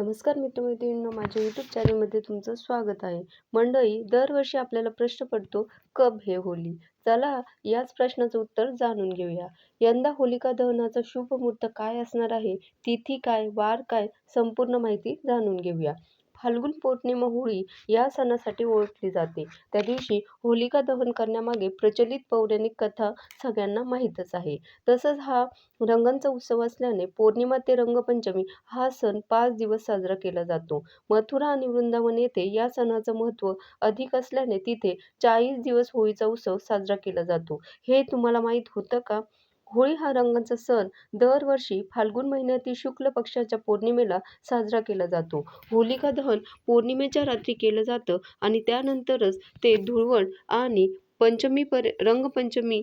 नमस्कार मित्रमैत्रिणींनो माझ्या यूट्यूब चॅनलमध्ये तुमचं स्वागत आहे. मंडळी दरवर्षी आपल्याला प्रश्न पडतो कब हे होली? चला याच प्रश्नाचं उत्तर जाणून घेऊया. यंदा होलिका दहनाचा शुभ मुहूर्त काय असणार आहे? तिथी काय? वार काय? संपूर्ण माहिती जाणून घेऊया. फाल्गुन पौर्णिमा होळी या सणासाठी ओळखली जाते. त्या दिवशी होलिका दहन करण्यामागे प्रचलित पौराणिक कथा सगळ्यांना माहीतच आहे. तसंच हा रंगांचा उत्सव असल्याने पौर्णिमा ते रंगपंचमी हा सण पाच दिवस साजरा केला जातो. मथुरा आणि वृंदावन येथे या सणाचं महत्त्व अधिक असल्याने तिथे चाळीस दिवस होळीचा उत्सव साजरा केला जातो. हे तुम्हाला माहीत होतं का? होळी हा रंगांचा सण दरवर्षी फाल्गुन महिन्यातील शुक्ल पक्षाच्या पौर्णिमेला साजरा केला जातो. होलिका दहन पौर्णिमेच्या रात्री केलं जातं आणि त्यानंतरच ते धुळवड आणि पंचमीपर रंगपंचमी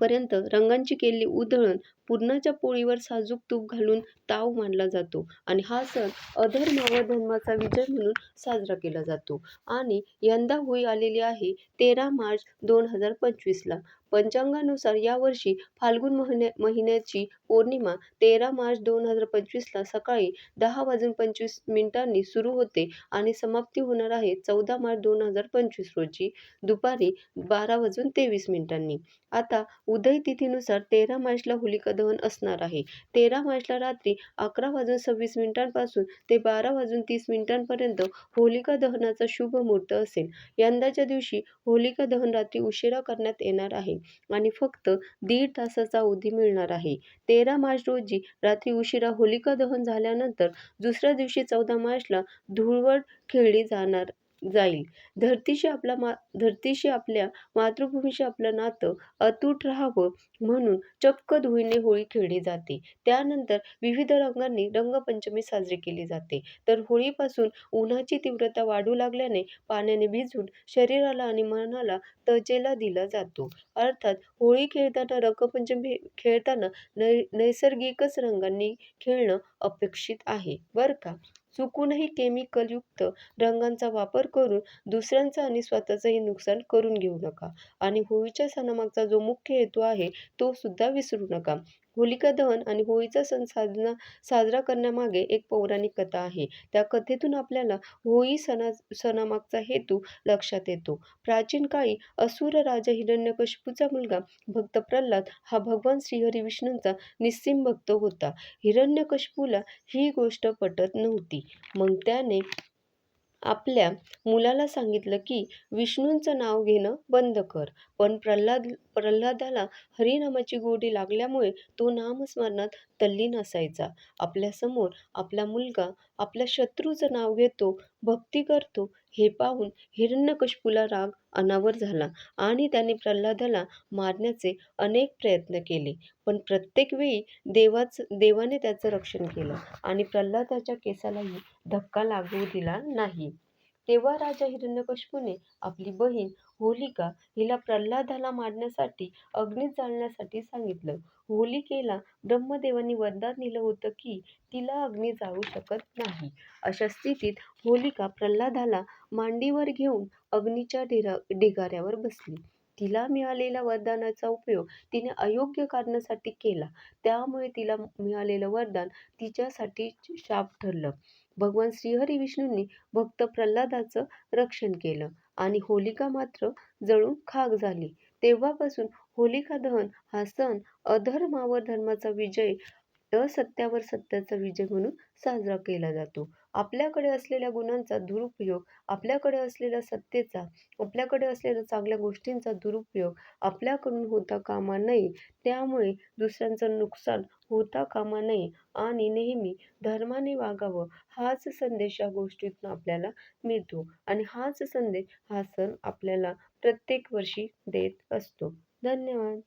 पर्यंत रंगांची केलेली उधळण. पुरणाच्या पोळीवर साजूक तूप घालून ताव मानला जातो आणि हा सण अधर्म व धर्माचा विजय म्हणून साजरा केला जातो. आणि यंदा होळी आलेली आहे तेरा मार्च दोन हजार पंचवीसला पंचांगानुसार यावर्षी फाल्गुन महिन्या महिन्याची पौर्णिमा तेरा मार्च दोन हजार पंचवीसला सकाळी दहा वाजून पंचवीस मिनिटांनी सुरू होते आणि समाप्ती होणार आहे चौदा मार्च दोन हजार पंचवीस रोजी. दुपारी बारा वाजून तेवीस मिनिटांनी. आता आता उदय तिथीनुसार तेरा मार्चला होलिका दहन असणार आहे. तेरा मार्चला रात्री अकरा वाजून सव्वीस मिनिटांपासून ते बारा वाजून तीस मिनिटांपर्यंत होलिका दहनाचा शुभ मुहूर्त असेल. यंदाच्या दिवशी होलिका दहन रात्री उशिरा करण्यात येणार आहे आणि फक्त दीड तासाचा अवधी मिळणार आहे. तेरा मार्च रोजी रात्री उशिरा होलिका दहन झाल्यानंतर दुसऱ्या दिवशी चौदा मार्चला धुळवड खेळली जाणार जाईल. धरतीशी आपला मा धरतीशी आपल्या मातृभूमीशी आपलं नातं अतूट राहावं म्हणून चक्क धुळीने होळी खेळली जाते. त्यानंतर विविध रंगांनी रंगपंचमी साजरी केली जाते. तर होळीपासून उन्हाची तीव्रता वाढू लागल्याने पाण्याने भिजून शरीराला आणि मनाला तजेला दिला जातो. अर्थात होळी खेळताना रंगपंचमी खेळताना नै नैसर्गिकच रंगांनी खेळणं अपेक्षित आहे. बरं का? चुकूनही केमिकलयुक्त रंगांचा वापर करून दुसऱ्यांचं आणि स्वतःचंही नुकसान करून घेऊ नका. आणि होळीच्या सणामागचा जो मुख्य हेतू आहे तो सुद्धा विसरू नका. होलिका दहन आणि होळीचा सण साधना साजरा करण्यामागे एक पौराणिक कथा आहे. त्या कथेतून आपल्याला होळी सणा सणामागचा हेतू लक्षात येतो. प्राचीन काळी असुर राजा हिरण्यकशिपूचा मुलगा भक्त प्रल्हाद हा भगवान श्रीहरी विष्णूंचा निस्सिम भक्त होता. हिरण्यकशिपूला ही गोष्ट पटत नव्हती. मग त्याने आपल्या मुलाला सांगितलं की विष्णूंचं नाव घेणं बंद कर. पण प्रल्हाद प्रल्हादाला हरिनामाची गोडी लागल्यामुळे तो नामस्मरणात तल्लीन असायचा आपल्यासमोर आपला मुलगा आपल्या शत्रूचं नाव घेतो भक्ती करतो हे पाहून हिरण्यकशपूला राग अनावर झाला आणि त्याने प्रल्हादाला मारण्याचे अनेक प्रयत्न केले. पण प्रत्येक वेळी देवाच देवाने त्याचं रक्षण केलं आणि प्रल्हादाच्या केसालाही धक्का लागू दिला नाही. तेव्हा राजा हिरण्यकशिपूने आपली बहीण होलिका हिला प्रल्हादाला मारण्यासाठी अग्नीत जाळण्यासाठी सांगितलं. होलिकेला ब्रह्मदेवांनी वरदान दिलं होतं की तिला अग्नी जाळू शकत नाही. अशा स्थितीत होलिका प्रल्हादाला मांडीवर घेऊन अग्नीच्या ढिरा ढिगाऱ्यावर बसली. तिला मिळालेल्या वरदानाचा उपयोग तिने अयोग्य कारणासाठी केला. त्यामुळे तिला मिळालेलं वरदान तिच्यासाठी शाप ठरलं. भगवान श्रीहरी विष्णूंनी भक्त प्रल्हादाचं रक्षण केलं. आणि होलिका मात्र जळून खाक झाली. तेव्हापासून होलिका दहन हा सण अधर्मावर धर्माचा विजय असत्यावर सत्याचा विजय म्हणून साजरा केला जातो. आपल्याकडे असलेल्या गुणांचा दुरुपयोग आपल्याकडे असलेल्या सत्तेचा आपल्याकडे असलेल्या चांगल्या गोष्टींचा दुरुपयोग आपल्याकडून होता कामा नये त्यामुळे दुसऱ्यांचं नुकसान होता कामा नये आणि नेहमी धर्माने वागावं हाच संदेश या गोष्टीतून आपल्याला मिळतो. आणि हाच संदेश हा सण आपल्याला प्रत्येक वर्षी देत असतो. धन्यवाद.